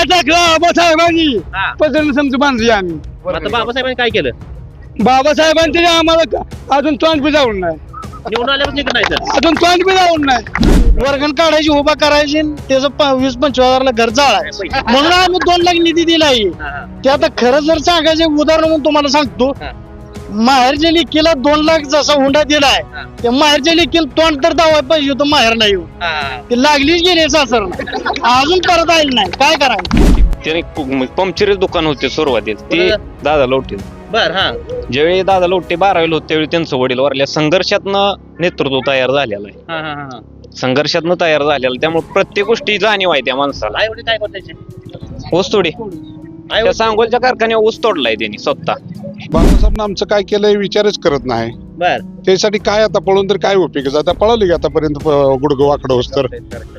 पाया टाकला आबासाहेबांनी हा. पसंत समजू बांधली आम्ही. आता बाबासाहेबांनी काय केलं? बाबासाहेबांनी तरी आम्हाला का- अजून तोंड बी जाऊन नाही निवडून अजून तोंड बी जाऊन नाही. वर्गण काढायची उभा करायची आणि त्याचं प- वीस पंचवीस हजारला घर जाळायचं. म्हणून आम्ही दोन लाख निधी दिलाय. ते आता खरं जर सांगायचं उदाहरण म्हणून तुम्हाला सांगतो. हा. माहेरच्या लेकीला दोन लाख जसा हुंडा दिलाय हा. त्या माहेरच्या लेकीला तोंड तर दावा पाहिजे होतं माहेरला येऊन. हा, हा. ते लागलीच गेली सासर. अजून परत आली नाही. काय करायचं त्याने पु- पंक्चरच दुकान होते सुरुवातीला. ते बरं. दादा लोटे. बर हा. ज्यावेळी दादा लोटे बारावीला होते त्यावेळी त्यांचं वडील वारल्या संघर्षातनं नेतृत्व तयार झालेलं आहे. हा हा हा. हा संघर्षातनं तयार झालेलं आहे. त्यामुळे प्रत्येक गोष्टी जाणीव आहे त्या माणसाला. आई वडील काय करतायचे ऊस तोडी. आई त्या सांगोलच्या कारखान्यावर ऊस तोडलाय त्यांनी स्वतः. बाबासाहेब आमचं काय केलंय विचारच करत नाही. बर. त्यासाठी काय आता पळून तर काय उपयोग आता पळवली की आतापर्यंत गुडगं वाकडं होस तर?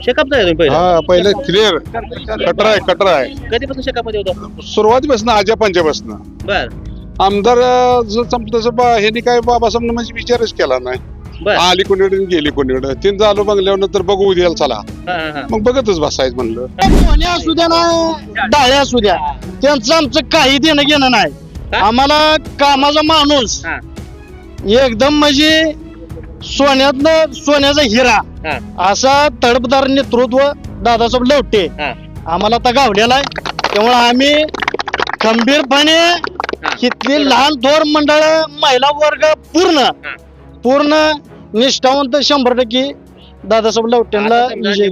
शेकअप नाही तुम्ही पहिलं? हा पहिले क्लिअर कटर आहे कटर आहे कधीपासून शेकअपमध्ये होतो? सुरुवातीपासून आजा पंजापासून बर. आमदार अं, तसं बा- ह्यांनी काय बाबासाहेब म्हणजे विचारच केला नाही. बर. हा, आली कोणीकडे आणि गेली कोणीकडे. तीन झालो बंगल्यावर नंतर बघू उद्याला चला. हा, हा. मग बघतच बसायचं म्हणलं. कोणी असू द्या ना डाळे असू द्या. त्यांचं आमचं काही देणं घेणं नाही? आम्हाला कामाचा माणूस. हा, एकदम म्हणजे सोन्यातनं सोन्याचा हिरा. हा, असा तडपदार नेतृत्व दादासाहेब लवटे. हा. आम्हाला आता गावलेला आहे. त्यामुळे आम्ही खंबीरपणे. इथली लहान थोर मंडळ महिला वर्ग पूर्ण. पूर्ण निष्ठावंत शंभर टक्के दादासाहेब लवटेंना विजय.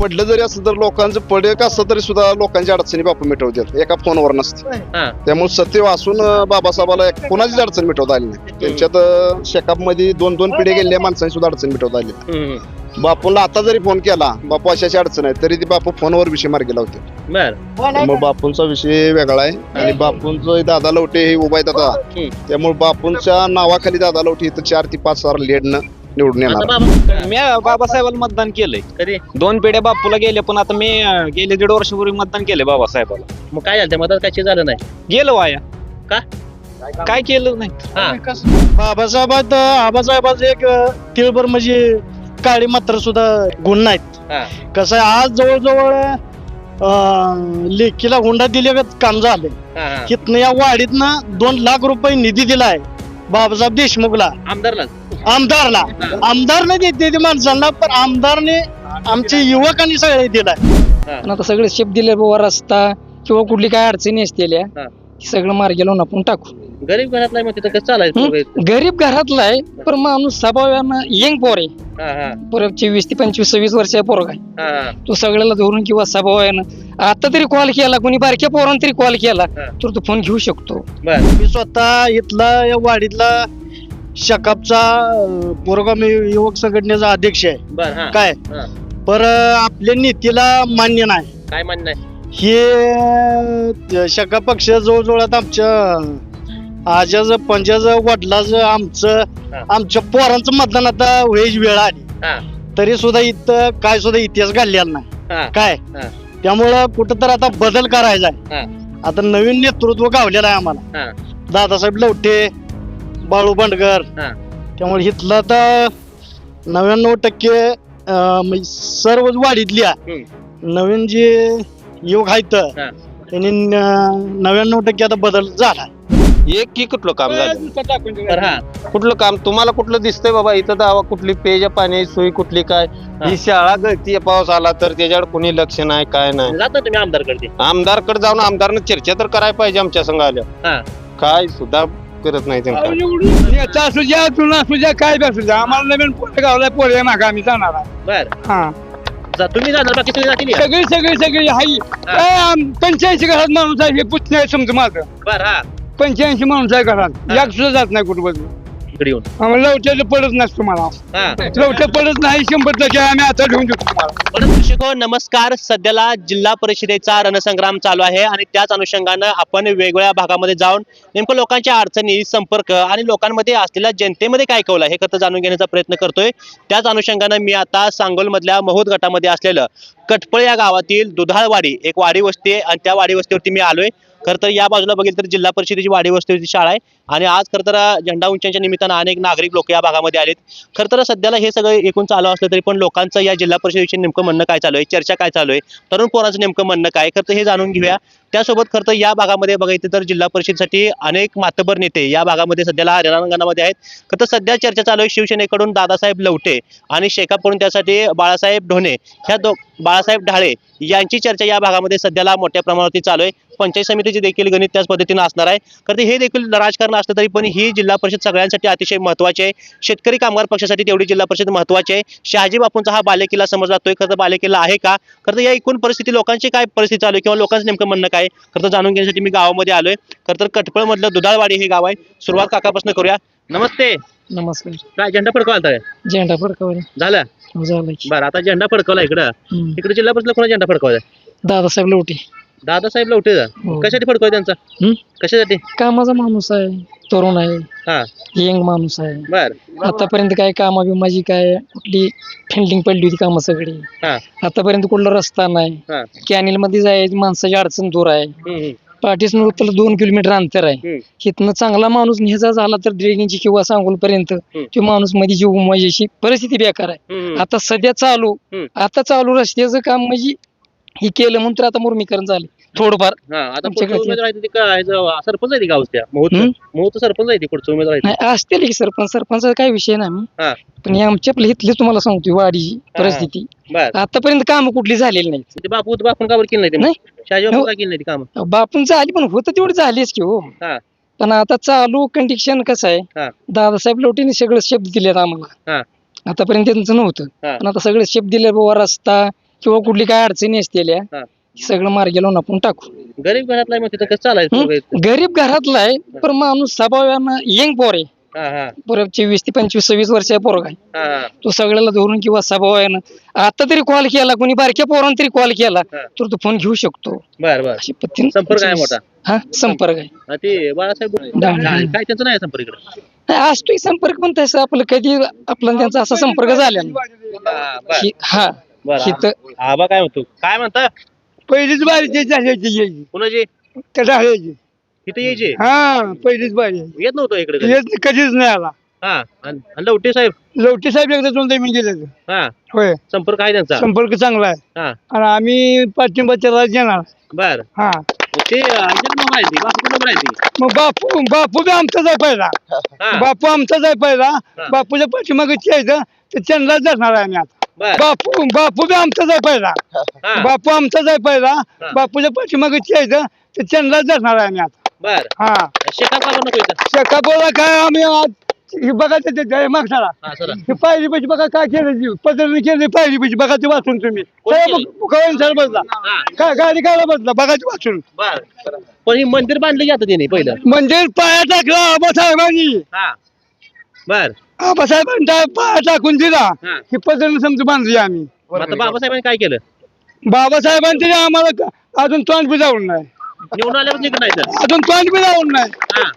पडलं जरी असलं तर लोकांचं पडेक असलं तरी सुद्धा लोकांच्या अडचणी बापू मिटवतील एका फोनवर नसते. हा, त्यामुळे सत्य वाचून अं, बाबासाहेबाला एक- कोणाचीच अडचण मिटवता आली नाही. त्यांच्यात शेकापमध्ये दोन दोन पिढे गेलेल्या माणसांनी सुद्धा अडचण मिटवता आली हम्म, बापूला आता जरी फोन केला बापू अशाची अडचण आहे तरी ती बापू फोनवर विषय मार्गी लावते. बर. त्यामुळे बापूंचा विषय वेगळा आहे आणि बापूंचं दादा लवटे हे उभा आता हम्म. त्यामुळे बापूंच्या नावाखाली दादा लवटे इथं चार ते पाच हजार लेडनं निवडून आता येणार बाबा मी बाबासाहेबाला मतदान केलंय. कधी? दोन पिढ्या बापूला गेले पण आता मी अं, गेले दीड वर्षापूर्वी मतदान केलंय बाबासाहेबाला. मग काय झालं? त्या काय झालं नाही? गेलो वाया. का? काय केलं नाही? हा. बाबासाहेबात आबासाहेबाचं एक अ, तिळभर म्हणजे काळी मात्र सुद्धा गुण नाहीत. हा. कसं आहे आज जवळजवळ अ, लेखीला हुंडा दिल्यागत काम झाले. हा, हा. तिथनं या वाडीतनं दोन लाख रुपये निधी दिलाय बाबासाहेब देशमुखला. आमदारला. आमदारला. आमदारने देते ते माणसांना पण आमदारने आमचे युवकांनी सगळे दिलाय. पण आता सगळे शेप दिले बाबा रस्ता किंवा कुठली काय अडचणी असलेल्या हा. की सगळं मार्गी लावून आपण टाकू. गरीब घरातला आहे मग तिथं कसं चालायचं हं? गरीब घरातला आहे पण माणूस स्वभावानं यंग पोर आहे. हा हा. पोराची वीस ते पंचवीस सव्वीस वर्ष पोरग आहे हा हा. तो सगळ्याला धरून किंवा स्वभावानं आता तरी कॉल केला कोणी बारक्या पोरानं तरी कॉल केला हा. तर तो फोन घेऊ शकतो. बर. मी स्वतः इथला या वाडीतला शकापचा पुरोगामी युवक संघटनेचा अध्यक्ष आहे. बर हा. काय? हा. पर आपल्या नीतीला मान्य नाही. काय मान्य नाही? हे शका पक्ष जवळजवळ आता आमच्या आजाचं पंजाचं वडिलाचं आमचं. आमच्या पोरांचं मतदान आता व्हायची वेळ आली. हा. तरी सुद्धा इथं काय सुद्धा इतिहास घडलेला नाही. हा. काय? हा. त्यामुळं कुठं तर आता बदल करायचा आहे. हा. आता नवीन नेतृत्व गावलेलं आहे आम्हाला. हा. दादासाहेब लवटे बाळू हा. त्यामुळे इथलं आता नव्याण्णव टक्के अं, म्हणजे सर्वच वाढीतल्या. नवीन जे युग आहेत. त्यांनी न- नव्याण्णव टक्के आता बदल झाला. एक की कुठलं काम झालं? तर हा. कुठलं काम? तुम्हाला कुठलं दिसतंय बाबा? इथं दावा कुठली पेज पाण्याची सोय कुठली काय? ही. शाळा गळती पाऊस आला तर त्याच्यावर कोणी लक्ष नाही काय नाही. जात ना तुम्ही आमदारकडे. आमदारकडे जाऊन आमदारनं चर्चा तर करायला पाहिजे आमच्या संघ आल्या. हा. काय सुद्धा करत नाही त्यांना असू द्या तुला असू द्या काय बी असू द्या. आम्हाला नवीन पोरे गावला पोरे मागा आम्ही जाणार आहे. बर. हा. जा तुम्ही जाणार बाकी सगळे जातील या? सगळी सगळी सगळी हाई पंच्याऐंशी घरात माणूस आहे हे पुतणे आहे समजा माझं. बर हा. पंच्याऐंशी माणूस आहे घरात. हा. एक सुद्धा जात नाही कुठं बाजू इकडे येऊन. आम्हाला लवट्याचं पडत नसतं मला हा. लवट्या पडत नाही शंभर टक्के आम्ही आता घेऊन देतो तुम्हाला. परत दर्शको नमस्कार. सध्याला जिल्हा परिषदेचा रणसंग्राम चालू आहे आणि त्याच अनुषंगानं आपण वेगवेगळ्या भागामध्ये जाऊन नेमकं लोकांच्या अडचणी संपर्क आणि लोकांमध्ये असलेल्या जनतेमध्ये काय कौल आहे हे खरं जाणून घेण्याचा प्रयत्न करतोय. त्याच अनुषंगानं मी आता सांगोलमधल्या महोद गटामध्ये असलेलं कटपळ या गावातील दुधाळवाडी एक वाडी वस्ती आहे आणि त्या वाडी वस्तीवरती मी आलोय. खरं तर या बाजूला बघितलं तर जिल्हा परिषदेची वाडी वस्तीवरची शाळा आहे. आणि आज खरं तर झेंडा उंचांच्या निमित्तानं अनेक नागरिक लोक या भागामध्ये आलेत. खरं तर सध्याला हे सगळं एकूण चालू असलं तरी पण लोकांचं या जिल्हा परिषदेविषयी नेमकं म्हणणं काय चालू आहे? चर्चा काय चालू आहे? तरुण पोरांचं नेमकं म्हणणं काय? खरं तर हे जाणून घेऊया. त्यासोबत खरं तर या भागामध्ये बघायचं तर जिल्हा परिषदेसाठी अनेक मातबर नेते या भागामध्ये सध्याला रणांगणामध्ये आहेत. खरं तर सध्या चर्चा चालू आहे शिवसेनेकडून दादासाहेब लवटे आणि शेकापकडून त्यासाठी बाळासाहेब ढोणे. ह्या दो बाळासाहेब ढाळे यांची चर्चा या भागामध्ये सध्याला मोठ्या प्रमाणावरती चालू आहे. पंचायत समितीचे देखील गणित त्याच पद्धतीनं असणार आहे. खरं तर हे देखील राजकारण असलं तरी पण ही जिल्हा परिषद सगळ्यांसाठी अतिशय महत्त्वाची आहे. शेतकरी कामगार पक्षासाठी तेवढी जिल्हा परिषद महत्त्वाची आहे. शहाजी बापूंचा हा बालेकिल्ला समजला जातोय खरं बालेकिल्ला आहे का? खरं या एकूण परिस्थिती लोकांची काय परिस्थिती चालू आहे किंवा लोकांचं नेमकं म्हणणं काय? खरं जाणून घेण्यासाठी मी गावामध्ये आलोय. खरं तर कटपळमधलं दुधाळवाडी हे गाव आहे. सुरुवात काकापासून करूया. नमस्ते. नमस्कार काय झेंडा फडकवा आलता काय झेंडा फडकावला. झालं? झालं. बरं आता झेंडा फडकवला इकडं. इकडे जिल्हा परिषद कोणा झेंडा फडकवायचा? दादासाहेब लवटे दादासाहेब लवटे हो. कशासाठी फडकवाय त्यांचा? कशासाठी? कामाचा माणूस आहे तरुण आहे. हा. यंग माणूस आहे. बर. आतापर्यंत काय कामा बिमाची काय कुठली फिल्डिंग पडली होती कामं सगळी. हा. आतापर्यंत कुठला रस्ता नाही. हा. कॅनेल मध्ये जायची माणसाची अडचण दूर आहे. हम्म, हम्म, पाठीसन उत्तर दोन किलोमीटर अंतर आहे. हम्म. इथनं चांगला माणूस न्यायचा झाला तर ड्रेनेजची किंवा सांगोलपर्यंत तो माणूसमध्ये जीव माझ्याशी परिस्थिती बेकार आहे. हम्म, आता सध्या चालू हम्म. आता चालू रस्त्याचं काम म्हणजे हे केलं म्हणून तर आता मुर्मीकरण झाले थोडंफार हा आता आमच्याकडे पुढचं उमेदवार आहे ते काय सरपंच आहे ते गावच्या? मोहूत हम्म. मोहूत सरपंच आहे ते पुढचं उमेदवार. नाही असतील की सरपंच सरपंचाचा काही विषय नाही. हा. पण हे आमच्या आपल्या इथली तुम्हाला सांगतो वाडीची परिस्थिती. बर. आतापर्यंत काम कुठली झालेली नाही ते बापू बापून का बरं केलं नाही ते नाही. शहाजी बापू हो. का केलं नाही ते काम? बापून झाली पण होतं तेवढी झालीच की हो. हा. पण आता चालू कंडिशन कसं आहे? हा. दादासाहेब लोटेने सगळे शब्द दिलेत आम्हाला. हा. आतापर्यंत त्यांचं नव्हतं. हा. पण आता सगळे शब्द दिले बाबा रस्ता किंवा कुठली काय अडचणी हे. सगळं मार्गी लावून आपण टाकू. गरीब घरातला आहे मग तिथं कसं चालायचं हं? गरीब घरातला आहे पण माणूस स्वभावानं यंग पोर आहे. हा हा. चोवीस ते पंचवीस सव्वीस वर्षाचा पोरगा आहे. हा. हा तो सगळ्याला धरून किंवा स्वभावानं आता तरी कॉल केला कोणी बारक्या पोरानं तरी कॉल केला हा. तर तो फोन घेऊ शकतो. बर बर. अशी पद्धतीने संपर्क आहे मोठा. हा संपर्क आहे. हा, ते बाळासाहेब डाळ- डाळ. काय त्यांचं नाही संपर्क इकडं? असतोय संपर्क पण तसं आपलं कधी आपला त्यांचा असा संपर्क झाला नाही. बर. हा. बर आबा काय म्हणतो काय म्हणता? पहिलीच बारी ते यायची कुणाची? त्या इथं यायचे? हा पहिलीच बारी. येत नव्हतो इकडे कधी. येत कधीच नाही आला. हा आणि आणि लवटे साहेब? लवटे साहेब एकदा दोनदा मी गेले हा. होय. संपर्क आहे त्यांचा? संपर्क चांगला आहे. हा. आणि आम्ही पाठिंबा त्याला देणार बर. हा. ते आहे ती नंबर आहे ती? मग बापू बापू बी आमचाच आहे पहिला. हा. बापू आमचाच आहे पहिला. बापूच्या पाठीमागे तर त्यांनाच जाणार आहे आम्ही आता. बर. बापू बापू बी आमचाच आहे पहिला. हा. बापू आमचाच आहे पहिला. बापूच्या पाठीमागे यायचं तर त्यांनाच जाणार आहे आम्ही आता. बर. हा. का नको इथं. शेकापोला काय आम्ही आज हे बघा ते- ते मागसाला हा सर हे पायरी पैसे बघा काय केलं जी पदरने केली पायरी पैसे बघा ते वाचून तुम्ही. कोणी केली? कळण सर बसला. हा. काय गाडी काढा बसला बघा ते वाचून. बर. पण ही मंदिर बांधलं जातं त्याने पहिलं? मंदिर पाया टाकला आबासाहेबांनी हा. बर. आबासाहेबांनी पाया टाकून दिला. हा. ही पदरने समजा बांधली आम्ही. मग आता बाबासाहेबांनी काय केलं? बाबासाहेबांनी तरी आम्हाला क- अजून तोंड बी जाऊन नाही. निवडून आल्यापासून इकडे नाही तर? अजून तोंड बी जाऊन नाही. हा.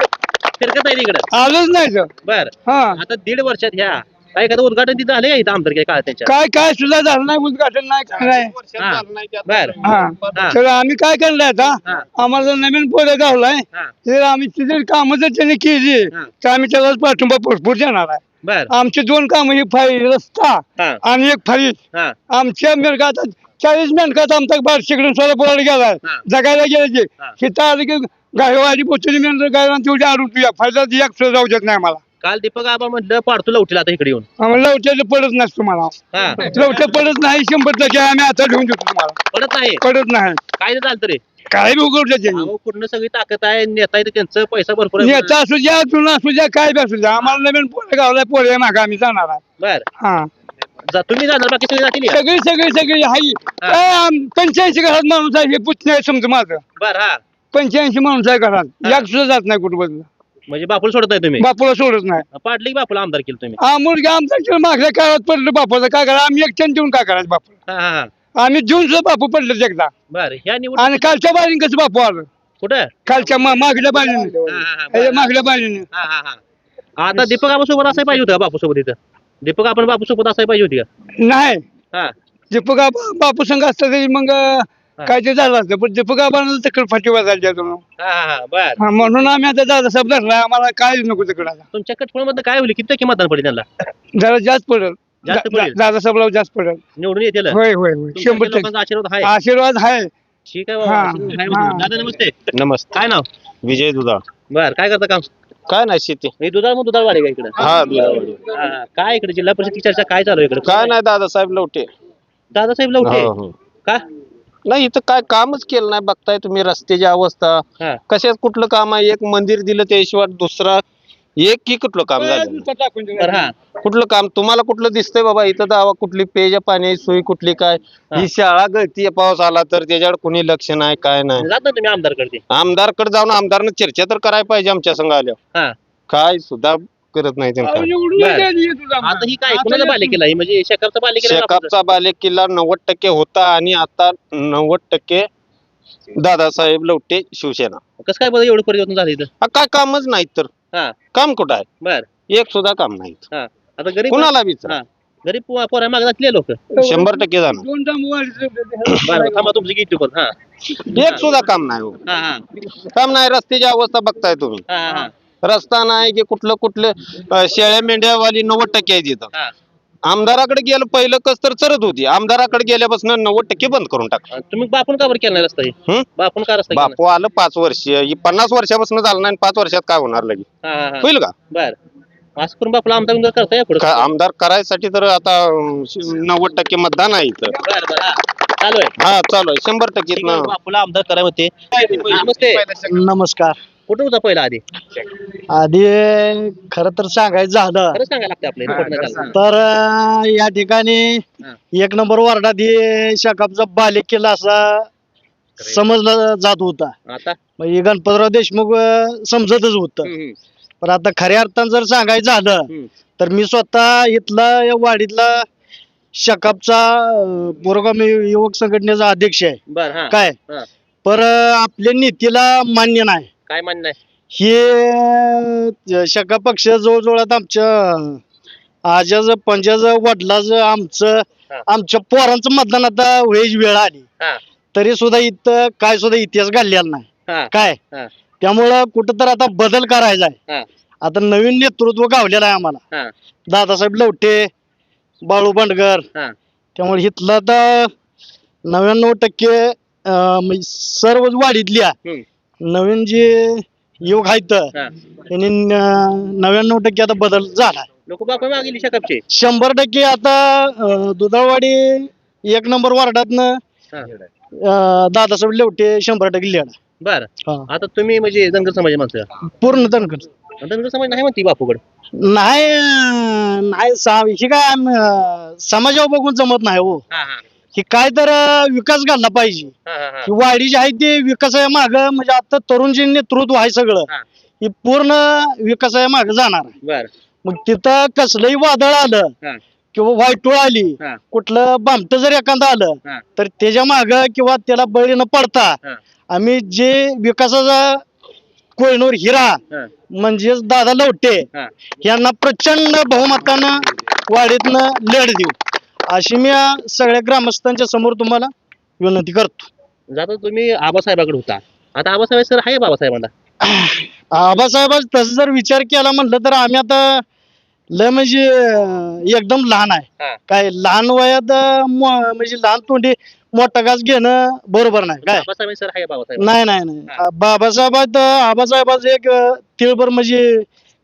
फिरकत आहे तिकडं? आलंच नाही तर. बर. हा. आता दीड वर्षात ह्या काय एखादं उद्घाटन तिथं आले का इथं आमदार काय त्यांच्या? काय काय सुद्धा झालं नाही उद्घाटन नाही काय नाही हा. बर. हा. हा. तर आम्ही काय करणार आता. आम्हाला जर नवीन पोरं गावलाय हा. जर आम्ही तिथे कामं जर त्यांनी केली हा. तर आम्ही त्याला पाठिंबा भरपूर देणार आहे. बर. आमचे दोन कामं ही फाई रस्ता हा. आणि एक फाईट हा. आमच्या मेनकात चाळीस मेनकात आमचा बार शिकडून सोलापुराला गेलाय. हा. जगायला गेल्याचे हा. आलं की गायवाडी पोचली मेन गायला तेवढी आणून तुझ्या फायदा एक सुद्धा जाऊ देत नाही मला काल दीपक आबा म्हटलं पाडतो लवटीला आता इकडे येऊन. आम्हाला लवट्याचं पडत नसतो मला हा. लवट्या पडत नाही शंभर टक्के आम्ही आता घेऊन देतो तुम्हाला. पडत नाही? पडत नाही. काय तर? चालतं रे काय बी अहो पूर्ण सगळी ताकद आहे नेता आहे त्यांचं पैसा भरपूर आहे. नेता असू द्या जुना असू द्या काय बी असू द्या. आम्हाला नवीन पोरे गावला पोरे मागा आम्ही जाणार आहे. बर. हा. जा तुम्ही जाणार बाकी सगळे जातील या? सगळी सगळी सगळी हाई पंच्याऐंशी घरात माणूस आहे हे पुतणे आहे समजा माझं. बर हा. पंच्याऐंशी माणूस आहे घरात. एक सुद्धा जात नाही कुठं म्हणजे बापूला सोडत नाही तुम्ही? बापूला सोडत नाही. पाडली की बापूला आमदार केलं तुम्ही? हा मुलगा आमचा मागल्या काळात पडलं बापूचं काय करा आम्ही एकट्याने देऊन काय करायचं बापू हा हा हा. आम्ही देऊन सुद्धा बापू पडलं एकदा. बर ह्या निवड आणि कालच्या बारीन कसं बापू आलं. कुठं? कालच्या मा- मागल्या हा, हा, हा, बरं. मागल्या हा हा हा. आता दीपक आबा सोबत असायला पाहिजे होतं बापू सोबत इथं? दीपक आपण बापू सोबत असायला पाहिजे होती का? नाही. हा. दीपक बापू संघ असतं तरी मग. काय ते झालं असतं. पण दीपक आबांना तकड फाटी वाजायची अजून हा हा हा. बर. हा, म्हणून आम्ही आता दादा साहेब धरला. आम्हाला काय नको तिकडं आता. तुमच्या कटफळ काय होईल? किती टक्के मतदान पडेल त्यांना? जरा जास्त पडेल. जास्त दा- पडेल? दादा साहेबला जास्त पडेल. निवडून येतील. होय होय होय. तुमच्या शंभर टक्के. लोकांचा आशीर्वाद आहे. आशीर्वाद आहे. ठीक आहे बाबा, हा, हा. म्हणजे. दादा नमस्ते. नमस्ते. काय नाव? विजय दुधाळ. बर काय करता काम? काय नाही शेती. हे दुधाळ मग दुधाळ वाढे का इकडे? हा काय इकडे जिल्हा परिषदची चर्चा काय चालू आहे इकडे? काय नाही दादासाहेब लवटे. दादासाहेब लवटे? हो, हो. का? नाही इथं काय कामच केलं नाही. बघताय तुम्ही रस्त्याची अवस्था. हा. कशात कुठलं काम आहे? एक मंदिर दिलं त्याशिवाय दुसरा एक की कुठलं काम झालं? तर हा. कुठलं काम? तुम्हाला कुठलं दिसतंय बाबा? इथं दावा कुठली पेज पाणी सोय कुठली काय? हा. शाळा गळती पाऊस आला तर त्याच्यावर कुणी लक्ष नाही काय नाही. जात ना तुम्ही आमदारकडे. आमदारकडे जाऊन आमदारनं चर्चा तर करायला पाहिजे आमच्या संघ आल्या हा. काय सुद्धा करत नाही त्यांना. आता ही काय कोणाचा बालेकिल्ला ही म्हणजे शेकापचा बालेकिल्ला का शेकापचा बाले किल्ला नव्वद टक्के होता आणि आता नव्वद टक्के दादासाहेब लवटे शिवसेना. आपला? कसं काय बरं एवढं परिवर्तन झालं इथं? हा, काय कामच नाहीत तर. हा. काम कुठं आहे? बर. एक सुद्धा काम नाहीत. हा. आता गरीब कुणाला विचार. हा. गरीब पो- पोरा मागे जातले लोक. शंभर टक्के जाणार. दोन बरं थांबा तुमचं किती पण हा. एक सुद्धा काम नाही हो. हा हा. काम नाही रस्त्याची अवस्था बघताय तुम्ही. हा हा. रस्ता नाही की कुठलं कुठलं अं, शेळ्या मेंढ्यावाली नव्वद टक्के आहे तिथं. हा. आमदाराकडे गेलं पहिलं कस तर चरत होती. आमदाराकडे गेल्यापासून नव्वद टक्के बंद करून टाक तुम्ही बापून का बरं केला नाही रस्ता हे? हं? बापून का रस्ता केला बापू आलं पाच वर्ष. ही पन्नास वर्षापासून झालं नाही आणि पाच वर्षात काय होणार लगे? हा हा हा. होईल का? बर. असं करून बापूला आमदार बिमदार पुढे? का आमदार करायसाठी तर आता अं, नव्वद टक्के मतदान आहे इथं. बर बर. हा चालू आहे. हा चालू आहे. शंभर टक्के बापूला आमदार कराय होते. नमस्ते. नमस्कार. कुठं होता पहिला आधी? आधी खर तर सांगायचं झालं. खरं सांगायला लागतं आपल्याला report नाही चालत. तर अं, या ठिकाणी हा. एक नंबर वार्डात हे शकापचा बालेक केला असा समजला जात होता. आता? म्हणजे गणपतराव देशमुख अं, समजतच होत. हम्म, पण आता खऱ्या अर्थानं जर सांगायचं झालं हम्म. तर मी स्वतः इथला या वाडीतला शकापचा बोरगाव युवक संघटनेचा अध्यक्ष आहे. बर हा. काय? हा. पर अं, आपल्या नीतीला मान्य नाही. काय आहे? हे शका पक्ष जवळजवळ आता आमच्या आजाच पंजाच वडिलाच आमचं हा. आमच्या पोरांचं मतदान आता व्हायची वेळ आली. हा. तरी सुद्धा इथं काय सुद्धा इतिहास घडलेला नाही. हा. काय? हा. त्यामुळं कुठं तर आता बदल करायचा आहे. हा. आता नवीन नेतृत्व गावलेलं आहे आम्हाला. हा. दादासाहेब लवटे बाळू बंडगर. हा. त्यामुळे इथलं आता नव्याण्णव टक्के अं, म्हणजे सर्वच वाढीतल्या हम्म, नवीन जे युवक आहेत त्यांनी नव्याण्णव टक्के आता बदल झाला लोक बापू मागेली शकपचे शंभर टक्के आता दुधाळवाडी एक नंबर वार्डातनं दादासाहेब लेवटे शंभर टक्के लिहाड बर. आता तुम्ही म्हणजे धनगर समाज माणसं पूर्ण तणकड धनगर समाज नाही म्हणते बापूकडे. नाही नाही हे काय समाजावर बघून जमत नाही हो. हे काय तर अं, विकास घालला पाहिजे. हा हा हा. ही वाडी जी आहे ते विकासाच्या माग म्हणजे आता तरुण जे नेतृत्व आहे सगळं. हा. हे पूर्ण विकासाच्या मागे जाणार आहे. बर. मग तिथं कसलंही वादळ आलं हा. किंवा वाईटोळ आली हा. कुठलं बामट जर एखादं आलं तर त्याच्या माग किंवा त्याला बळी न पडता हा. आम्ही जे विकासाचा कोहिनूर हिरा हा. म्हणजेच दादा लवटे हा. यांना प्रचंड बहुमतानं वाढीतनं लढ देऊ. अशी मी सगळ्या ग्रामस्थांच्या समोर तुम्हाला विनंती करतो. जाता तुम्ही आबासाहेबाकडे होता. आता आबासाहेब सर आहे बाबासाहेबांना? आबासाहेब तसं जर विचार केला म्हटलं तर आम्ही आता लय म्हणजे एकदम लहान आहे. काय लहान वयात मो- म्हणजे लहान तोंडी मोठा घास घेणं बरोबर नाही. काय? आबासाहेब सर आहे बाबासाहेब? नाही नाही नाही. बाबासाहेबात आबासाहेबाचं एक अं, तिळभर म्हणजे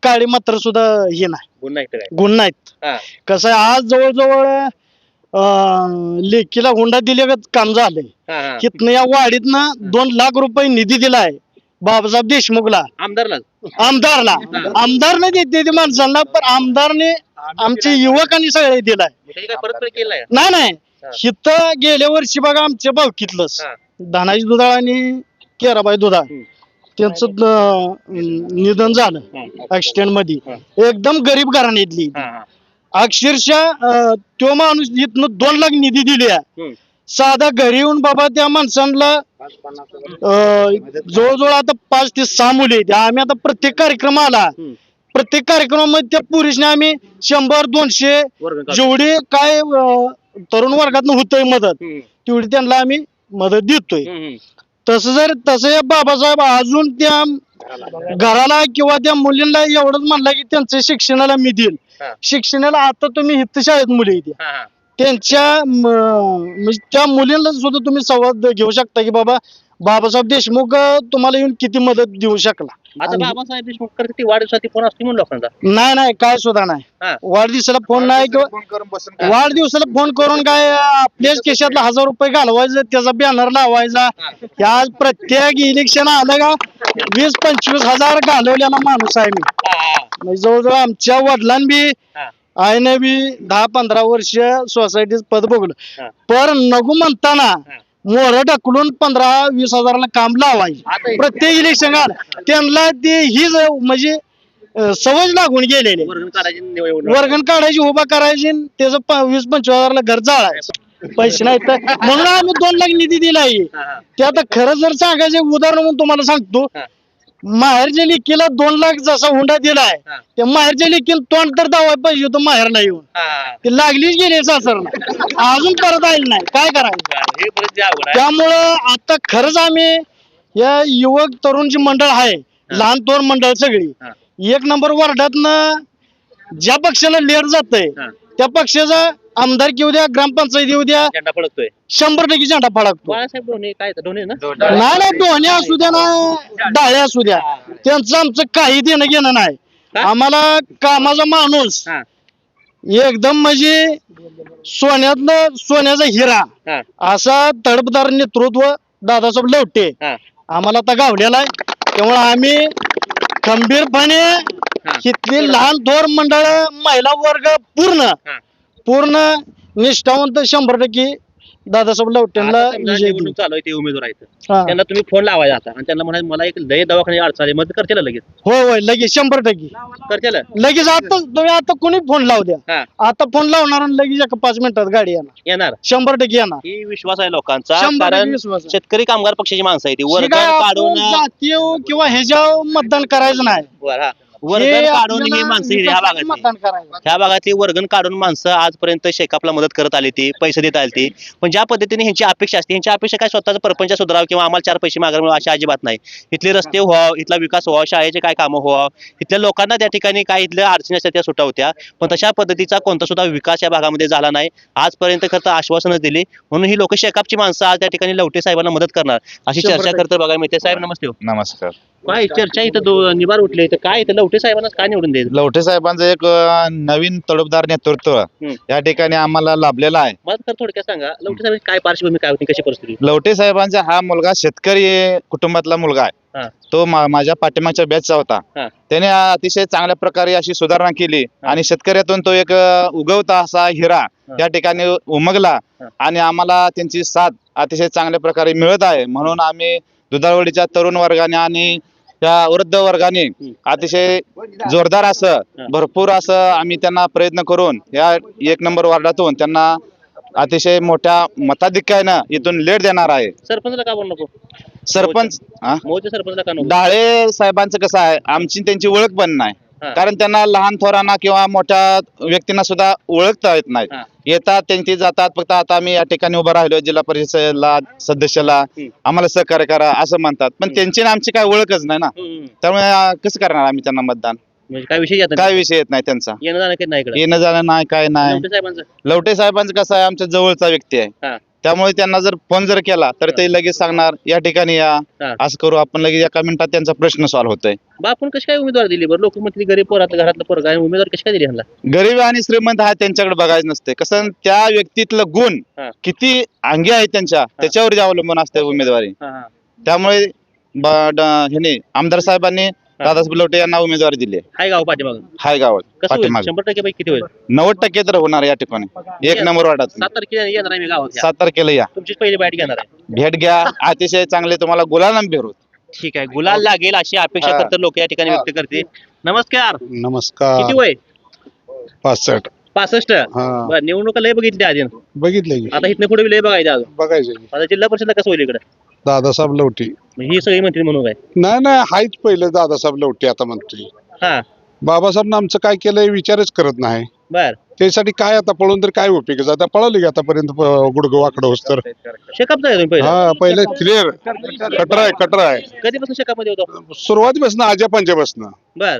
काळी मात्र सुद्धा हे नाही. गुण नाही काय? गुण नाहीत. हा. कसं आहे आज जवळजवळ लेकीला हुंडा दिल्यागत काम झालंय हा हा. तिथनं या वाडीतनं दोन लाख रुपये निधी दिलाय बाबासाहेब देशमुखला. आमदारला. आमदारला. आमदारने देते ते माणसांना पण आमदारने आमचे युवकांनी सगळे दिलाय. त्याची काय परतफेड केलाय नाही? नाही. हिथं गेल्या वर्षी बघा आमच्या भावकीतलंच हा. धनाजी दुधाळ आणि केराबाई दुधाळ. हम्म. त्यांचं अं, निधन झालं. ऍक्सिडेंटमध्ये. हा. एकदम गरीब घराण्यातली. हा हा. अक्षरशः तो माणूस इथनं दोन लाख निधी दिली आहे. साधा घरी येऊन बाबा त्या माणसांना जवळजवळ आता पाच ते सहा मुली आम्ही आता प्रत्येक कार्यक्रम आला. प्रत्येक कार्यक्रमामध्ये त्या पुरुषने आम्ही शंभर दोनशे. जेवढी काय तरुण वर्गात होतंय मदत. तेवढी त्यांना आम्ही मदत देतोय. तसं जर तसं या बाबासाहेब अजून त्या घराला किंवा त्या मुलींना एवढंच म्हणलं की त्यांच्या शिक्षणाला मी देईल हा. शिक्षणाला आता तुम्ही हित शाळेत मुली इथे हा, हा. त्यांच्या म, म्हणजे त्या मुलींना सुद्धा तुम्ही संवाद घेऊ शकता की बाबा बाबासाहेब देशमुख अं, तुम्हाला येऊन किती मदत देऊ शकला आता आणि- बाबासाहेब देशमुख करते ती वाढदिवसाची फोन असते म्हणून लोकांचा नाही नाही काय सुद्धा नाही. वाढदिवसाला फोन नाही किंवा वाढदिवसाला फोन करून काय आपल्याच केशातला हजार रुपये घालवायचं त्याचा बॅनर लावायचा या प्रत्येक इलेक्शन आलं का वीस पंचवीस हजार घालवलेला माणूस आहे मी हा. म्हणजे जवळजवळ आमच्या वडिलांनी बी हा. आईने बी दहा पंधरा वर्ष सोसायटीत पद हा. बघलं पर नको म्हणताना मोर ढकलून पंधरा वीस हजाराला काम आता लावायचे प्रत्येक इलेक्शन त्यांना ते ही ज- म्हणजे अं, सवय लागून गेलेली. वर्गण काढायची निवड वर्गण काढायची उभा करायची आणि त्याचं प- वीस पंचवीस हजारला घर जाळायचं. पैसे नाही तर म्हणून आम्ही दोन लाख निधी दिलाय. हा, हा. ते आता खरं जर सांगायचे उदाहरण म्हणून तुम्हाला सांगतो. हा. माहेरच्या लेकीला दोन लाख जसा हुंडा दिलाय हा. त्या माहेरच्या लेकीला तोंड तर दावाय पाहिजे होतं माहेरला येऊन हा, हा. ते लागलीच गेली सासरला अजून परत आली नाही काय करायचं हे परत जे अवघड आहे त्यामुळं आता खरंच आम्ही या युवक तरुण जी मंडळ आहे लहान तोर मंडळ सगळी. एक नंबर वार्डातनं ज्या पक्षाला जातंय हा. त्या पक्षाचा आमदार येऊ द्या ग्रामपंचायत येऊ द्या झेंडा फडकतोय. शंभर टक्के झेंडा फडकतो. बाळासाहेब काय ना? नाही नाही दोन्ही असू द्या ना डाळे असू द्या. त्यांचं आमचं काही देणं घेणं नाही. का? आम्हाला कामाचा माणूस. हा. एकदम म्हणजे सोन्यातलं सोन्याचा हिरा. हा. असा तडपदार नेतृत्व दादासाहेब लवटे. हा. आम्हाला आता गावलेला आहे. त्यामुळे आम्ही खंबीरपणे इथली लहान थोर मंडळ महिला वर्ग पूर्ण हा. पूर्ण निष्ठावंत शंभर टक्के दादासाहेब लवटेंना आता समजा विजय देऊ. निवडणूक चालू आहे ते उमेदवार आहेत. हा. त्यांना तुम्ही फोन लावायचा आता. आणि त्यांना म्हणायचं मला एक लय दवाखान्याची अडचण आहे मदत करतील लगेच? होय होय लगेच शंभर टक्के. करतील लगेच आता तुम्ही आता कोणी फोन लावू द्या. हा. आता फोन लावणार आणि लगेच एका पाच मिनिटात गाडी येणार. येणार. शंभर टक्के येणार. ही विश्वास आहे लोकांचा शंभर टक्के कारण विश्वास आहे. शेतकरी कामगार पक्षाची माणसं आहे ती हे वर्गण काय आपण काढून जातीय किंवा मतदान करायचं नाही. वर, हा. वर्गण काढून ही माणसं ह्या विकासाचं भागातली. मतदान करायचं. ह्या भागातली वर्गण काढून माणसं आजपर्यंत शेकापला मदत करत आली ती पैसे देत आली ती. पण ज्या पद्धतीने ह्यांची अपेक्षा असते ह्यांची अपेक्षा काय स्वतःचा परपंच सुधारावं किंवा आम्हाला चार पैसे मिळावं अशी अजिबात नाही. इथले रस्ते व्हावं इथला विकास व्हावा शाळेचे काय कामं व्हावं इथल्या लोकांना त्या ठिकाणी काय इथल्या अडचणी असतात त्या सुटावत्या पण तशा पद्धतीचा कोणता सुद्धा विकास या भागामध्ये झाला नाही. आजपर्यंत खरं तर आश्वासनच दिली. म्हणून ही लोक शेकापची माणसं आज त्या ठिकाणी लवटे साहेबांना मदत करणार. अशी चर्चा. करतं बघा मिळते साहेब नमस्ते हो. नमस्कार. काय चर्चा इथं दो- निवार उठले तर काय इथं लवटे साहेबांना काय निवडून द्यायचं? लवटे साहेबांचं एक अ, नवीन तडफदार नेतृत्व. या ठिकाणी आम्हाला लाभलेलं आहे. मला तर थोडक्यात सांगा लवटे साहेबांची काय पार्श्वभूमी काय होती? कशी परिस्थिती लवटे साहेबांचा हा मुलगा शेतकरी कुटुंबातला मुलगा हा. आहे तो मा- माझ्या पाठिंबाच्या बॅचचा होता. हा. त्याने अतिशय चांगल्या प्रकारे अशी सुधारणा केली आणि शेतकऱ्यातून तो एक अ, उगवता असा हिरा या ठिकाणी उमगला हा. आणि आम्हाला त्यांची साथ अतिशय चांगल्या प्रकारे मिळत आहे. म्हणून आम्ही दुधाळवडीच्या तरुण वर्गाने आणि या वृद्ध वर्गाने अतिशय जोरदार असं. भरपूर असं आम्ही त्यांना प्रयत्न करून या एक नंबर वार्डातून त्यांना अतिशय मोठ्या मताधिक्यानं इथून लेट देणार आहे सरपंचला का बोलू नको सरपंच हा? मोहच्या सरपंचला का नको डाळे साहेबांचं कसं आहे आमची त्यांची ओळख पण नाही. कारण त्यांना लहान थोरांना किंवा मोठ्या व्यक्तींना सुद्धा ओळखता येत नाहीत हा. येतात त्यांची जातात फक्त आता आम्ही या ठिकाणी उभं राहिलो जिल्हा परिषदेला सदस्याला. आम्हाला सहकार्य करा असं म्हणतात. पण त्यांची आमची काय ओळखच नाही ना. त्यामुळे कसं करणार आम्ही त्यांना मतदान? म्हणजे काय विषय येत काय नाही विषय येत नाही त्यांचा? येणं जाणं नाही नाही काय नाही. लवटे साहेबांचं. कसं आहे आमच्या जवळचा व्यक्ती. आहे. त्यामुळे त्यांना जर फोन जर केला तर ते लगेच सांगणार या ठिकाणी या हा. असं करू आपण. लगेच एका मिनिटात त्यांचा प्रश्न सॉल्व्ह होतोय. बापून कशी काय उमेदवार दिली? बरं लोक म्हणते गरीब पोरातलं घरातलं पोरग आहे उमेदवार कशी काय दिली ह्यांना? गरीब आणि श्रीमंत हा त्यांच्याकडे बघायचं नसते कसं त्या व्यक्तीतलं गुण हा. किती अंगी आहे त्यांच्या त्याच्यावर जे अवलंबून असते उमेदवारी. हा, हा. त्यामुळे ब- ड- ह्याने आमदार साहेबांनी दादासाहेब लवटे यांना उमेदवारी दिली आहे. हाय गाव पाठीमाग हाय गावात कसं होईल? पाठीमागे शंभर टक्के पैकी किती होईल? नव्वद टक्के तर होणार या ठिकाणी. एक नंबर वाटत सात तारखेला येणार आहे मी गावात. या. सात तारखेला या. तुमचीच पहिली बॅट घेणार आहे. भेट घ्या. अतिशय चांगले तुम्हाला गुलाम भेरू ठीक आहे. गुलाल लागेल अशी अपेक्षा हा. करतात लोक या ठिकाणी व्यक्त करते नमस्कार. नमस्कार. किती वय? पासष्ट. पासष्ट? हा. बरं निवडणुका लय बघितली आधी. बघितलं की. आता इथनं पुढे लय बघायचं अजून. बघायचं की. आता जिल्हा परिषदला कसं होईल इकडे? दादासाहेब लवटे. ही सगळी म्हणते म्हणून काय? नाही नाही हायच पहिले दादासाहेब लवटे आता म्हणतोय हा. बाबासाहेब आमचं काय केलंय विचारच करत नाही. बर. त्यासाठी काय आता पळून तर काय उपयोग आता पळाली की आतापर्यंत गुडघं वाकडं होस तर? शेकअप तुम्ही पहिलं. हा पहिले क्लिअर कटर आहे कटर आहे. कधीपासून शेकअपमध्ये होतो? सुरुवातीपासून आजा पंजापासून बर.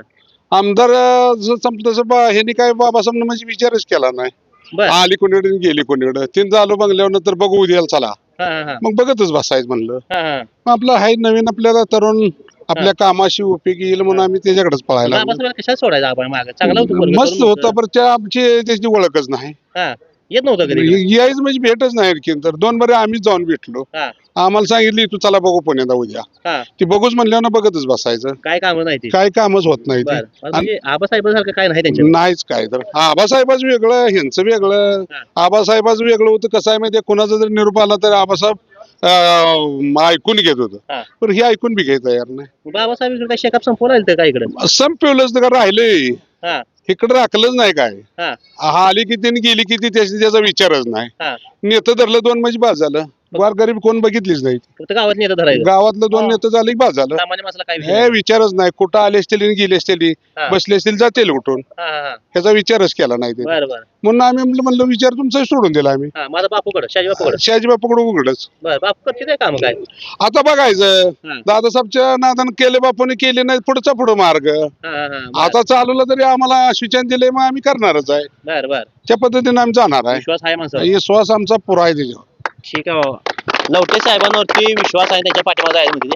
आमदार अं, संपलं तसं बा- ह्यांनी काय बाबासाहेब म्हणजे विचारच केला नाही. बर. आली कोणीकडे गेली कोणीकडे. तीन झालो बंगल्यावर नंतर बघू उद्याला चला. हा हा हा. मग बघतच बसायचं म्हणलं. हा हा. मग आपलं हाय नवीन आपल्याला तरुण आपल्या कामाशी उपयोगी येईल म्हणून आम्ही त्याच्याकडेच पळायला लागलो. बाबासाहेब कशाला सोडायचा आपण मागे? चांगला होतो पोरगं, मस्त तरुण होता. पण त्या आमची त्याची ओळखच नाही. हा. येत नव्हतं कधी? यायच म्हणजे भेटच नाही आणखीन तर दोन बरे आम्हीच जाऊन भेटलो. हा. आम्हाला सांगितली तू चला बघू पुण्याला उद्या. हा. ती बघूच म्हणल्यावर बघतच बसायचं. काय काम नाही ते. काय कामच होत नाही ते. बर. म्हणजे आबासाहेब सारखं काय नाही त्यांच्या नाहीच काय तर. आबासाहेबाच वेगळं ह्यांचं वेगळं. हा. आबासाहेबाच वेगळं होतं. कसं आहे माहितीये कुणाचा जर निरोप आला तर आबासाहेब अं, ऐकून घेत होतं. हा. पण हे ऐकून बी घ्यायचं तयार नाही. बाबासाहेब इकडे काय शेकअप संपवला आहे काय इकडे? संपवलंच तर का राहिलंय. हा. इकडे राखलंच नाही काय. हा. हा आली किती आणि गेली किती त्याची त्याचा विचारच नाही. हा. नेतं धरलं दोन म्हणजे बाद झालं. वार गरीब कोण बघितलीच नाही. फक्त गावात नेतं धरायचं. गावातलं दोन नेतं झालं की बाद झालं. सामान्य माणसाला काय विषय हे नाही. विचारच नाही. कुठं आले असतील आणि गेले असतील हा. बसले असतील जातील उठून हा हा हा. ह्याचा विचारच केला नाही ते बर बर. म्हणून आम्ही म्हणलं म्हणलं विचार तुमचा सोडून दिला आम्ही. हा माझा बापूकडं शाजी बापूकडं. शहाजी बापूकडे उघडच. बर बापू करते काय काम काय? आता बघायचं. हा. दादासाहेबच्या नादान केले बापूने केले नाही पुढचा पुढं मार्ग. हा हा हा. आता चालवलं तरी आम्हाला सूचन दिले मग आम्ही करणारच आहे. बर बर. त्या पद्धतीने आम्ही जाणार आहे. विश्वास आहे विश्वास आमचा पुरा आहे त्याच्यावर ठीक आहे बाबा लवटे साहेबांवरती विश्वास आहे त्यांच्या पाठीमागे आहे म्हणजे.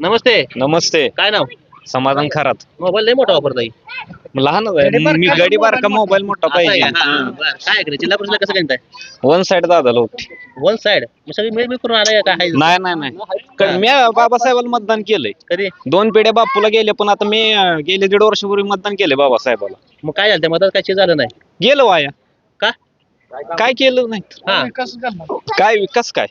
नमस्ते. नमस्ते. काय नाव? समाधान खरात. मोबाईल लय मोठा वापरता येईल लहानच आहे. मी गडी बारका मोबाईल मोठा पाहिजे. काय आहे जिल्हा परिषद कसं गणताय वन साइड दादा लोक वन साइड सगळी मिळमिळ करून आलाय काय? आहे? नाही नाही नाही. क- मी बाबासाहेबाला मतदान केलंय. कधी? दोन पिढ्या बापूला गेले पण आता मी अं, गेले दीड वर्षापूर्वी मतदान केलंय बाबासाहेबाला. मग काय झालं? त्या मधात काय झालं नाही? गेलो वाया. का काय केलं नाही? हा. काय विकास काय?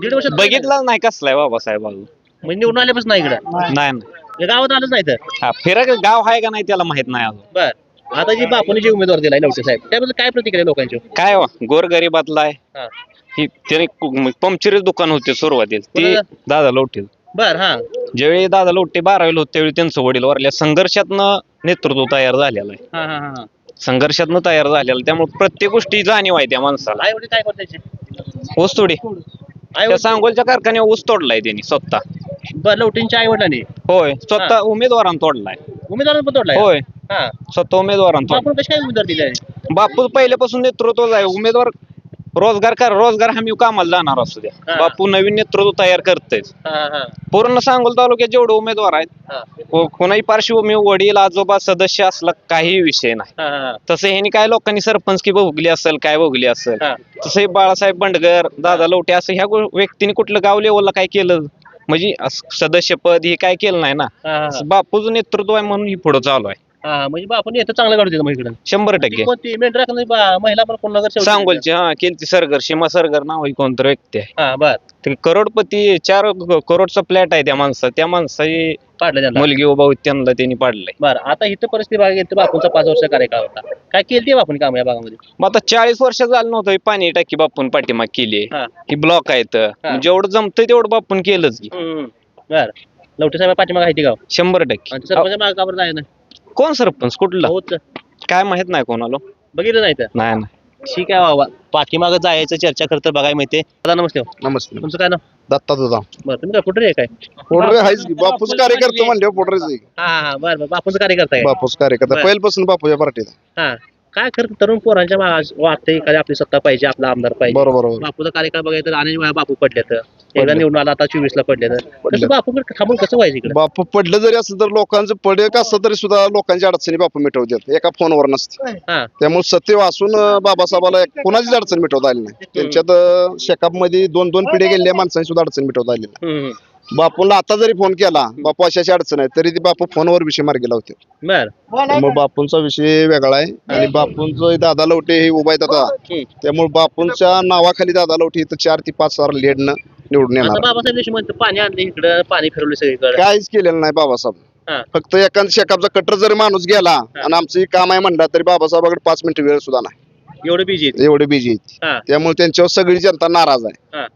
दीड वर्ष बघितलाच नाही कसलाय बाबासाहेबाला म्हणजे निवडून आल्यापासून नाही इकडं? नाही. नाही हे गावात आलंच नाही तर? हा फिरा गाव आहे का नाही त्याला माहीत नाही अजून. बर. आता जी बापूने जे उमेदवार दिलाय लवटे साहेब त्याबद्दल काय प्रतिक्रिया लोकांची? काय वा गोरगरीबातला आहे. हा. ही त्याने पंक्चरच दुकान होते सुरुवातीला. ते कोणाचं? दादा लोटे. बर हा. ज्यावेळी दादा लोटे बारावीला होते त्यावेळी त्यांचं वडील वारल्या संघर्षातनं नेतृत्व तयार झालेलं आहे. हा हा हा हा. संघर्षातनं तयार झालेलं. त्यामुळे प्रत्येक गोष्टी जाणीव आहे त्या माणसाला. काय करतायचे ऊस तोडी. त्या सांगोलच्या कारखान्यावर ऊस तोडलाय त्यांनी स्वतः. बर लवटेंच्या आई वडिलांनी होय स्वतः उमेदवारानं तोडलाय. उमेदवारांना पण तोडलाय होय. हा. स्वतः उमेदवारानं तोडलाय आपण कशा काय उमेदवार दिले बापू पहिल्यापासून नेतृत्वच आहे. उमेदवार रोजगार कर रोजगार हमी कामाला जाणार असू द्या. हा. बापू नवीन नेतृत्व तयार करतेच हा हा. पूर्ण सांगोल तालुक्यात जेवढे उमेदवार आहेत हा. को- कोणाही पार्श्वभूमी वडील आजोबा सदस्य असला काही विषय नाही. हा हा. तसं ह्यांनी काय लोकांनी सरपंच की भोगली असेल काय भोगली असेल. हा. तसं बाळासाहेब बंडगर दादा लवटे असं ह्या गो- व्यक्तीने कुठलं गाव लेवलला काय केलं? म्हणजे अस- सदस्यपद हे काय केलं नाही ना. हा, हा. बापूचं नेतृत्व आहे म्हणून ही पुढे चालू आहे. हा म्हणजे बापून येतं चांगलं काढू मग इकडं. शंभर टक्के. कोणती मेंढरा महिला पण कोण नगर सांगोलची हा केलती सरगर सीमा सरगर नाव कोणतं व्यक्ती आहे. हा बर. ते करोडपती चार क- करोडचा फ्लॅट आहे त्या माणसा त्या माणसाची पाडलं त्यांना. मुलगी उभा होती त्यांना त्यांनी पाडलंय. बर आता इथं परिस्थिती बघा गेली तर बापूंचा पाच वर्ष कार्यकाळ होता. काय केली ते बापून काम या भागामध्ये? मग आता चाळीस वर्ष झालं नव्हतं ही पाणी टाकी बापून पाठीमाग केली. हा. ही ब्लॉक आहेत हा. जेवढं जमतंय तेवढं बापून केलंच की. बर. लवटे साहेब पाठीमाग आहे ती गाव. शंभर टक्के. आणि सरपंच मागे काबर जाय ना कोण सरपंच? कुठला? होत काय माहीत नाही कोणाला. बघितलं नाही तर. नाही नाही. ठीक आहे बाबा. पाठीमागं जायचं चर्चा करतं बघायला माहिती दादा नमस्ते. हो. नमस्ते. तुमचं काय नाव? दत्ता तुझा बरं तुम्ही काय कुठे आहे काय? पोटरे की. बापूच कार्यकर्ता म्हणल्यावर पोटरेच आहे. की. हा हा बरं बरं. बापूंचं कार्य करताय काय? बापूच कार्यकर्ता. बरं. पहिल्यापासून बापूच्या पार्टीत हा. काय खरं तरुण पोरांच्या मागे वाटतंय एखादी आपली सत्ता पाहिजे आपला आमदार पाहिजे. बरोबर बरोबर. बापूचा कार्यकाळ बघायचं वेळा बापू पडले तर एकदा निवडून आला आता चोवीस ला पडले तर. कसं बापू थांबून कसं व्हायचं इकडे? बापू पडलं जरी असलं तर लोकांचं पडे का असलं तरी सुद्धा लोकांच्या अडचणी बापू मिटवतात एका फोनवर नसते. हा. त्यामुळे सत्य वाचून बाबासाहेबाला एक- कोणाचीच अडचण मिटवता आली नाही. त्यांच्यात शेकापमध्ये दोन दोन पिढ्या गेलेल्या माणसांनी सुद्धा अडचण मिटवता आली नाही. हम्म. बापूला आता जरी फोन केला बापू अशाची अडचण आहे तरी ती बापू फोनवर विषय मार्गी लावते. बर. त्यामुळे बापूंचा विषय वेगळा आहे. आणि बापूंचं दादा लवटे हे उभा आहेत आता. हम्म. त्यामुळे बापूंच्या नावाखाली दादा लवटे इथं चार ते पाच हजार लेडनं निवडून आता येणार बाबासाहेब देशमुख पाणी आणलं इकडं पाणी फिरवलं सगळीकडे. काहीच केलेलं नाही बाबासाहेब. हा. फक्त एखाद शेकापचा कट्टर जरी माणूस गेला आणि आमचं हे काम आहे म्हणला तरी बाबासाहेबाकडे पाच मिनिटं वेळ सुद्धा नाही. एवढं बिजी एवढे बिजी आहेत. हा. त्यामुळे त्यांच्यावर सगळी जनता नाराज आहे. हा.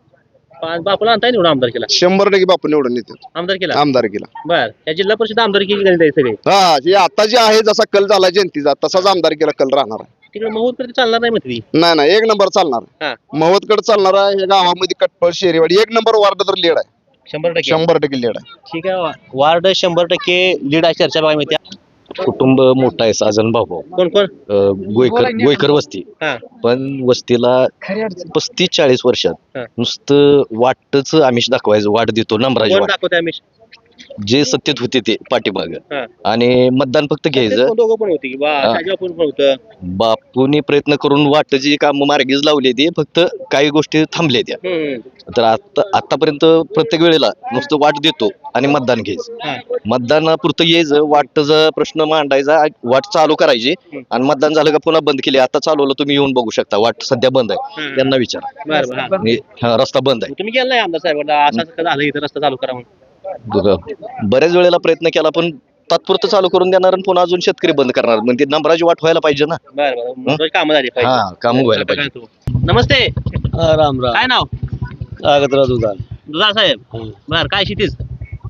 पा- बापूला आणताय निवडून आमदार केला शंभर टक्के बापू निवडून येते आमदार केला आमदार केला बर. या जिल्हा परिषद आमदार केली सगळे. हा जे आता जे आहे जसा कल झाला जयंतीचा तसाच आमदार केला कल राहणार आहे. तिकडे महूत चालणार नाही ती? नाही नाही एक नंबर चालणार. हा. मवतकड चालणार आहे हे गावामध्ये कटपळ शेरीवाडी एक नंबर वार्ड तर लीड आहे. शंभर टक्के. शंभर टक्के लीड आहे. ठीक आहे वार्ड शंभर टक्के लीड आहे चर्चा बघायला मिळते. कुटुंब मोठं आहे साजन भाऊ. कोण कोण? गोयकर गोयकर वस्ती. हा. पण वस्तीला पस्तीस चाळीस वर्षात हा. नुसतं वाटच आमिष दाखवायचं वाट देतो नम्राजी कोण वाट. दाखवते आम्ही जे सत्तेत होते ते पाठीमाग हा. आणि मतदान फक्त घ्यायचं कोण दोघं पण होती बा हा. शाजी बापू पण होतं बापूने प्रयत्न करून वाटची काम मार्गीच लावली ती फक्त काही गोष्टी थांबल्या त्या हम्म. तर आता आतापर्यंत प्रत्येक वेळेला नुसतं वाट देतो आणि मतदान घ्यायचं हा. मतदानापुरतं यायचं वाटचा प्रश्न मांडायचा वाट चालू करायची आणि मतदान झालं का पुन्हा बंद केली आता चालवलं तुम्ही येऊन बघू शकता वाट सध्या बंद आहे. त्यांना विचारा बरं बरं हा. आणि हा, रस्ता बंद आहे तुम्ही गेला आमदार साहेबांना असं असं झालं इथं रस्ता चालू करा म्हणून बऱ्याच वेळेला प्रयत्न केला पण तात्पुरतं चालू करून देणार आणि पुन्हा अजून शेतकरी बंद करणार. म्हणजे नंबराची वाट व्हायला पाहिजे ना. बरं बरं. महत्वाची कामं झाली पाहिजे. हा काम व्हायला पाहिजे? नमस्ते. राम राम. काय नाव? कागदराव दुधा दुधा साहेब बर काय शेतीच?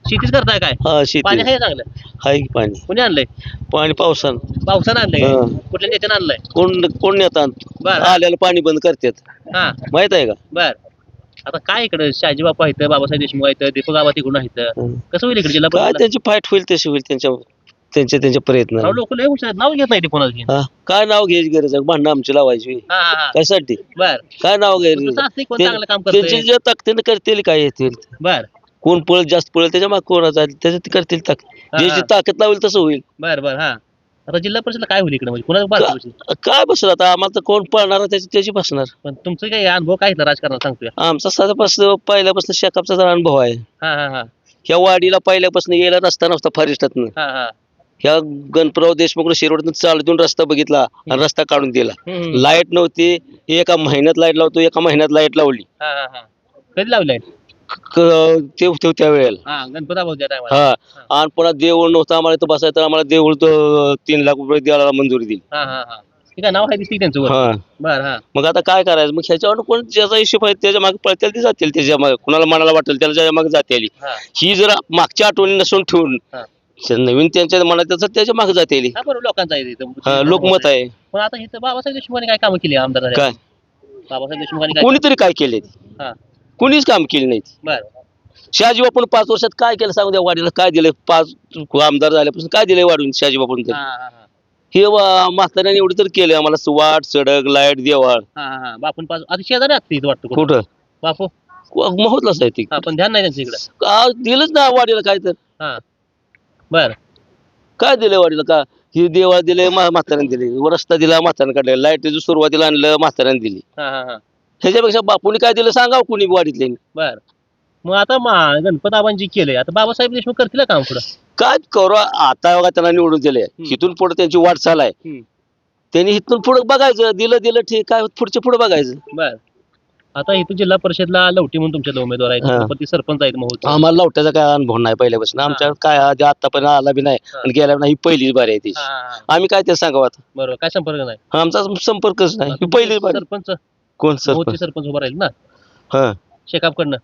शेतीच करताय काय? हा पाणी शेती आहे चांगलं? हाय की पाणी. कोणी आणलंय? पाणी पावसान. पावसानं आणलंय? हा. कुठल्या नेत्यानं आणलंय? कोण कोण नेतात बर. आल्याला पाणी बंद करतात. हा. माहीत आहे का? बर. आता काय इकडे? शहाजी बापू आहेत बाबासाहेब देशमुख आहेत दीपक गावात तिकडून आहेत. कसं होईल इकडे जिल्हा काय परिषदला? त्यांची फाईट होईल तशी होईल त्यांच्या त्यांच्या त्यांच्या प्रयत्न लोक लय हुशार आहेत. नाव घेत नाही ते कोणाची हा. काय नाव घ्यायची गरज आहे? भांडणं आमची लावायची. होय. हा हा हा. कशासाठी? बर. काय नाव घ्यायचं कोण चांगलं काम त्यांची करते जे ताकदीनं करतील काय येतील बर. कोण पळत जास्त पळत त्याच्यामागे कोणाचा त्याच्यात ते करतील ताकद. हा, ज्याची. ताकद लावेल तसं होईल. बर बर हा. आता जिल्हा परिषदला काय होईल इकडे? म्हणजे कोणाचं बारकावशी? काय बसलं? आता आम्हाला तर कोण पळणार? त्याची त्याची बसणार. पण तुमचं काही अनुभव काय इथला राजकारणात सांगतोय? आमचा साधापासून पहिल्यापासून शेकापचा जरा अनुभव आहे. हा हा हा. ह्या वाडीला पहिल्यापासून यायला रस्ता नव्हता फॉरेस्टातनं. हा हा. ह्या गणपतराव देशमुख शिरोडनं चालतून रस्ता बघितला आणि रस्ता काढून दिला. हम्म. लाइट नव्हती. एका महिन्यात लाइट लावतो एका महिन्यात लाइट लावली. हा हा हा. कधी लावलंय ते होते त्या वेळेला हा गणपती भाऊ त्या टायमाला हा. आणि पुन्हा देऊळ नव्हतं आम्हाला इथं बसायचं तर आम्हाला देऊळ तो तीन लाख रुपये द्यायला मंजुरी दिली. हा हा हा. ठीक आहे नाव आहे दिसते त्यांचं वर? हा. बर हा. मग आता काय करायचं? मग ह्याच्यावर कोण ज्याचा हिशोब आहे त्याच्यामागे पळतील ते जातील त्याच्यामागे. कुणाला मनाला वाटेल त्याच्यामागे जाते हा. ही जर मागच्या आठवणी नसून ठेवून. हा. जर नवीन त्यांच्या मनात त्याचं त्याच्यामागे जाते हा बरोबर लोकांचा आहे इथं. हा लोकमत आहे. पण आता इथं बाबासाहेब देशमुखांनी काय कामं केली आमदार? काय? बाबासाहेब देशमुखांनी काय कोणीतरी काय केले हा. कोणीच काम केले नाही बर. शहाजी बापून पाच वर्षात काय केलं सांगू द्या वाडीला काय दिले? पाच आमदार झाल्यापासून काय दिलंय वाढून शहाजी बापून? हा हा हा. हे वा- म्हाताऱ्याने एवढं तर केलं. आम्हाला वाट सडक लाइट देवाळ हा हा हा. बापून पाच आता शेजारी वाटतं कुठं. कुठं? बापू. महत्वाचं आहे ते. हा पण ध्यान नाही इकडं. का दिलंच ना वाडीला काय तर. हा. बर. काय दिलंय वाडीला का हे देवाळ दिले म्हाताऱ्याने दिले रस्ता दिला म्हाताऱ्याने काढला. लाईटीचं सुरुवातीला आणलं म्हाताऱ्याने दिली. हा हा हा. ह्याच्यापेक्षा बापूने काय दिलं सांगा कुणी वाडीतले? बर. मग आता मा- गणपत आबांजी केलंय. आता बाबासाहेब देशमुख करतील का काम पुढं? काय करू? आता बघा त्यांना निवडून दिले इथून पुढे त्यांची वाटचाल आहे. त्यांनी इथून पुढे बघायचं. दिलं दिलं ठीक. काय पुढचे पुढे बघायचं. बर. आता इथं जिल्हा परिषदला लवटी म्हणून तुमच्यात उमेदवार आहेत. हा. गणपती सरपंच आहेत महोत्सव आम्हाला लवट्याचा काय अनुभव नाही पहिल्यापासून. आमच्या काय आधी आतापर्यंत आला बी नाही. आणि गेल्या नाही. ही पहिलीच बारी आहे ती हा, हा, हा. आम्ही काय ते सांगावं आता? बरोबर. काय संपर्क नाही? आमचा संपर्कच नाही. ही पहिलीच बारी. सरपंच. कोण सर मोठी सरपंच उभा राहील ना? हा. शेकाप कडनं.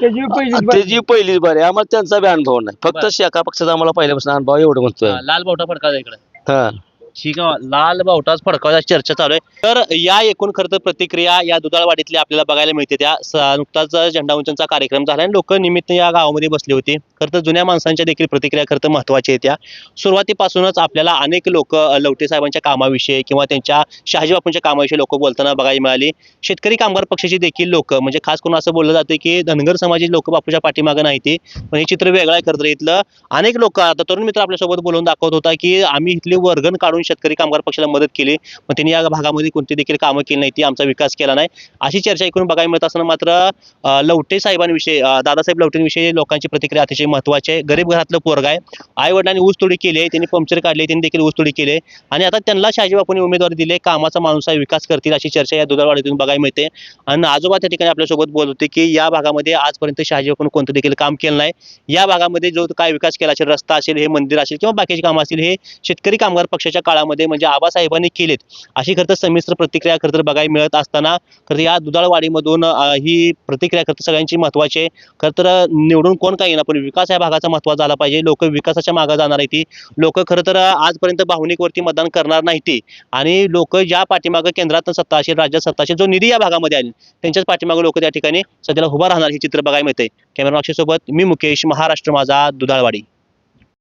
त्याची पहिलीच बारी आहे. आम्हाला त्यांचा बी अनुभव नाही. फक्त बरं. शेका पक्षाचा आम्हाला पहिल्यापासून अनुभव एवढं म्हणतोय. लाल बावटा फडका इकडे. हा. ठीक आहे लाल बावटाच फडकावाची चर्चा चालू आहे. तर या एकूण खरं तर प्रतिक्रिया या दुधाळवाडीतली आपल्याला बघायला मिळते. त्या नुकताच झेंडा उंचनचा कार्यक्रम झाला आणि लोक निमित्त या गावामध्ये बसले होते. खरं तर जुन्या माणसांच्या देखील प्रतिक्रिया खरं तर महत्त्वाच्या आहेत त्या सुरुवातीपासूनच आपल्याला अनेक लोक लवटे साहेबांच्या कामाविषयी किंवा त्यांच्या शहाजी बापूंच्या कामाविषयी लोक बोलताना बघायला मिळाली. शेतकरी कामगार पक्षाची देखील लोक म्हणजे खास करून असं बोललं जातं की धनगर समाजाची लोक बापूच्या पाठीमागं नाही ते. पण हे चित्र वेगळं आहे खरं तर इथलं. अनेक लोक आता तरुण मित्र आपल्यासोबत बोलून दाखवत होता की आम्ही इथली वर्गण काढून शेतकरी कामगार पक्षाला मदत केली. पण त्यांनी या भागामध्ये कोणती देखील कामं केली नाही ती आमचा विकास केला नाही. अशी चर्चा ऐकून बघायला मिळत असताना मात्र लवटे साहेबांविषयी दादासाहेब लवटेंविषयी लोकांची प्रतिक्रिया अतिशय महत्वाची आहे. गरीब घरातलं पोरग आहे. आई वडिलांनी ऊसतोडी केली आहे. त्यांनी पंक्चर काढले त्यांनी देखील ऊसतोडी केली आहे. आणि आता त्यांना शहाजी बापूंनी उमेदवारी दिली कामाचा माणूस आहे विकास करतील अशी चर्चा या दुधाळवाडीतून बघायला मिळते. आणि आजोबा त्या ठिकाणी आपल्यासोबत बोलत होते की या भागामध्ये आजपर्यंत शहाजी बापून कोणतं देखील काम केलं नाही. या भागामध्ये जो काय विकास केला असेल रस्ता असेल हे मंदिर असेल किंवा बाकीची कामं असतील हे शेतकरी कामगार पक्षाच्या काळामध्ये म्हणजे आबासाहेबांनी केलेत. अशी खरं तर संमिश्र प्रतिक्रिया खरं तर बघायला मिळत असताना खरं या दुधाळवाडीमधून ही प्रतिक्रिया खरं तर सगळ्यांची महत्वाची आहे. खरं तर निवडून कोण काही ना पण विकास या भागाचा महत्त्वाचा झाला पाहिजे. लोक विकासाच्या मागे जाणार आहे ती. लोक खरं तर आजपर्यंत भावनिकवरती मतदान करणार नाही ती. आणि लोक ज्या पाठीमागं केंद्रात सत्ता असेल राज्यात सत्ता असेल जो निधी या भागामध्ये आले त्यांच्याच पाठीमागं लोक त्या ठिकाणी सध्याला उभा राहणार हे चित्र बघायला मिळते कॅमेरा सोबत मी मुकेश महाराष्ट्र माझा दुधाळवाडी.